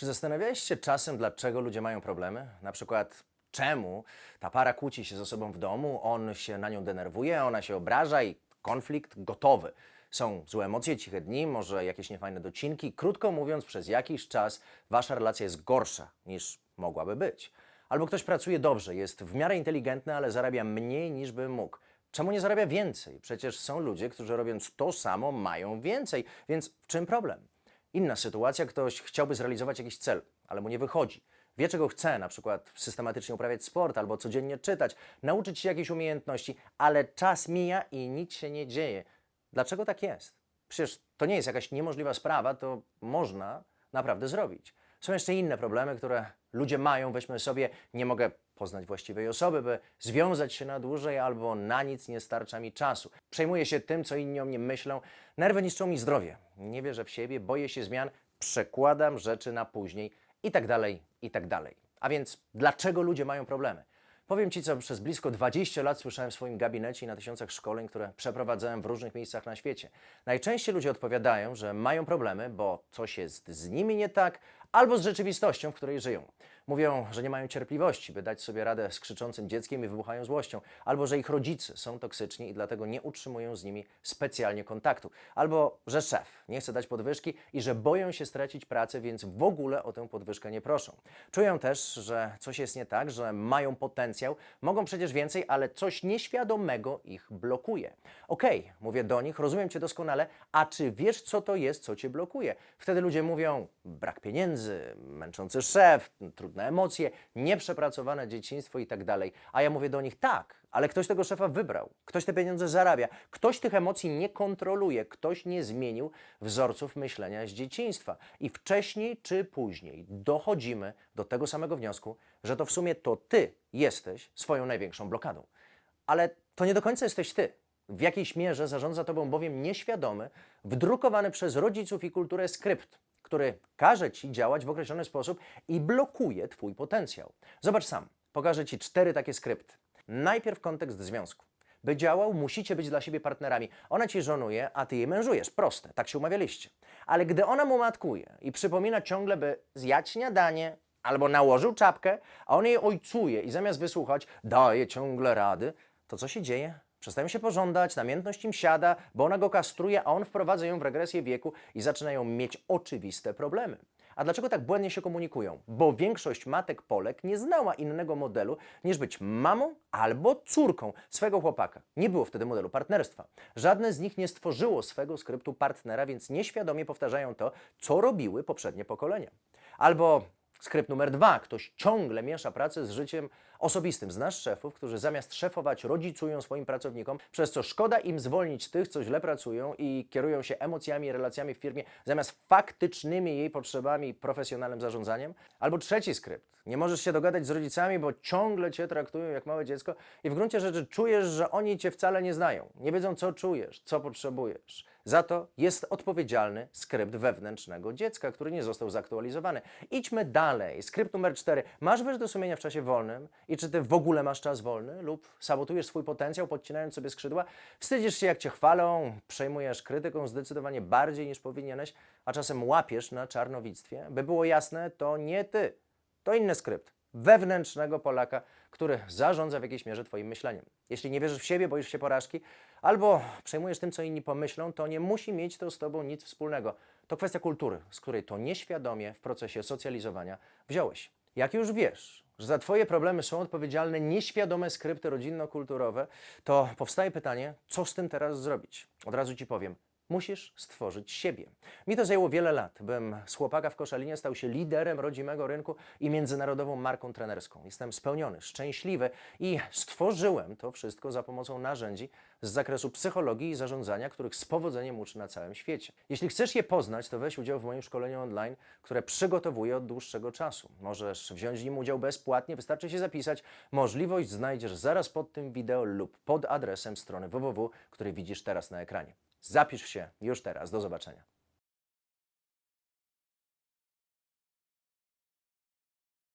Czy zastanawiałeś się czasem, dlaczego ludzie mają problemy? Na przykład, czemu ta para kłóci się ze sobą w domu, on się na nią denerwuje, ona się obraża i konflikt gotowy. Są złe emocje, ciche dni, może jakieś niefajne docinki. Krótko mówiąc, przez jakiś czas wasza relacja jest gorsza niż mogłaby być. Albo ktoś pracuje dobrze, jest w miarę inteligentny, ale zarabia mniej niż by mógł. Czemu nie zarabia więcej? Przecież są ludzie, którzy robiąc to samo mają więcej, więc w czym problem? Inna sytuacja, ktoś chciałby zrealizować jakiś cel, ale mu nie wychodzi. Wie, czego chce, na przykład systematycznie uprawiać sport albo codziennie czytać, nauczyć się jakiejś umiejętności, ale czas mija i nic się nie dzieje. Dlaczego tak jest? Przecież to nie jest jakaś niemożliwa sprawa, to można naprawdę zrobić. Są jeszcze inne problemy, które ludzie mają. Weźmy sobie, nie mogę poznać właściwej osoby, by związać się na dłużej, albo na nic nie starcza mi czasu. Przejmuję się tym, co inni o mnie myślą. Nerwy niszczą mi zdrowie. Nie wierzę w siebie, boję się zmian, przekładam rzeczy na później i tak dalej, i tak dalej. A więc dlaczego ludzie mają problemy? Powiem Ci, co przez blisko 20 lat słyszałem w swoim gabinecie i na tysiącach szkoleń, które przeprowadzałem w różnych miejscach na świecie. Najczęściej ludzie odpowiadają, że mają problemy, bo coś jest z nimi nie tak, albo z rzeczywistością, w której żyją. Mówią, że nie mają cierpliwości, by dać sobie radę z krzyczącym dzieckiem i wybuchają złością, albo że ich rodzice są toksyczni i dlatego nie utrzymują z nimi specjalnie kontaktu, albo że szef nie chce dać podwyżki i że boją się stracić pracę, więc w ogóle o tę podwyżkę nie proszą. Czują też, że coś jest nie tak, że mają potencjał, mogą przecież więcej, ale coś nieświadomego ich blokuje. Okej, mówię do nich, rozumiem Cię doskonale, a czy wiesz, co to jest, co Cię blokuje? Wtedy ludzie mówią, brak pieniędzy, męczący szef, trudne emocje, nieprzepracowane dzieciństwo i tak dalej. A ja mówię do nich, tak, ale ktoś tego szefa wybrał, ktoś te pieniądze zarabia, ktoś tych emocji nie kontroluje, ktoś nie zmienił wzorców myślenia z dzieciństwa. I wcześniej czy później dochodzimy do tego samego wniosku, że to w sumie to ty jesteś swoją największą blokadą. Ale to nie do końca jesteś ty. W jakiejś mierze zarządza tobą bowiem nieświadomy, wdrukowany przez rodziców i kulturę skrypt, który każe ci działać w określony sposób i blokuje twój potencjał. Zobacz sam, pokażę ci cztery takie skrypty. Najpierw kontekst związku. By działał, musicie być dla siebie partnerami. Ona ci żonuje, a ty jej mężujesz. Proste, tak się umawialiście. Ale gdy ona mu matkuje i przypomina ciągle, by zjadł śniadanie albo nałożył czapkę, a on jej ojcuje i zamiast wysłuchać, daje ciągle rady, to co się dzieje? Przestają się pożądać, namiętność im siada, bo ona go kastruje, a on wprowadza ją w regresję wieku i zaczynają mieć oczywiste problemy. A dlaczego tak błędnie się komunikują? Bo większość matek Polek nie znała innego modelu niż być mamą albo córką swego chłopaka. Nie było wtedy modelu partnerstwa. Żadne z nich nie stworzyło swego skryptu partnera, więc nieświadomie powtarzają to, co robiły poprzednie pokolenia. Albo Skrypt numer dwa. Ktoś ciągle miesza pracę z życiem osobistym. Znasz szefów, którzy zamiast szefować rodzicują swoim pracownikom, przez co szkoda im zwolnić tych, co źle pracują i kierują się emocjami relacjami w firmie, zamiast faktycznymi jej potrzebami i profesjonalnym zarządzaniem? Albo trzeci skrypt. Nie możesz się dogadać z rodzicami, bo ciągle cię traktują jak małe dziecko i w gruncie rzeczy czujesz, że oni cię wcale nie znają. Nie wiedzą, co czujesz, co potrzebujesz. Za to jest odpowiedzialny skrypt wewnętrznego dziecka, który nie został zaktualizowany. Idźmy dalej. Skrypt numer cztery. Masz wyż do sumienia w czasie wolnym i czy ty w ogóle masz czas wolny lub sabotujesz swój potencjał, podcinając sobie skrzydła? Wstydzisz się, jak cię chwalą, przejmujesz krytyką zdecydowanie bardziej niż powinieneś, a czasem łapiesz na czarnowictwie? By było jasne, to nie ty. To inny skrypt wewnętrznego Polaka, który zarządza w jakiejś mierze Twoim myśleniem. Jeśli nie wierzysz w siebie, boisz się porażki, albo przejmujesz tym, co inni pomyślą, to nie musi mieć to z Tobą nic wspólnego. To kwestia kultury, z której to nieświadomie w procesie socjalizowania wziąłeś. Jak już wiesz, że za Twoje problemy są odpowiedzialne nieświadome skrypty rodzinno-kulturowe, to powstaje pytanie, co z tym teraz zrobić? Od razu Ci powiem, Musisz stworzyć siebie. Mi to zajęło wiele lat, bym z chłopaka w Koszalinie stał się liderem rodzimego rynku i międzynarodową marką trenerską. Jestem spełniony, szczęśliwy i stworzyłem to wszystko za pomocą narzędzi z zakresu psychologii i zarządzania, których z powodzeniem uczy na całym świecie. Jeśli chcesz je poznać, to weź udział w moim szkoleniu online, które przygotowuję od dłuższego czasu. Możesz wziąć w nim udział bezpłatnie, wystarczy się zapisać. Możliwość znajdziesz zaraz pod tym wideo lub pod adresem strony www, który widzisz teraz na ekranie. Zapisz się już teraz. Do zobaczenia.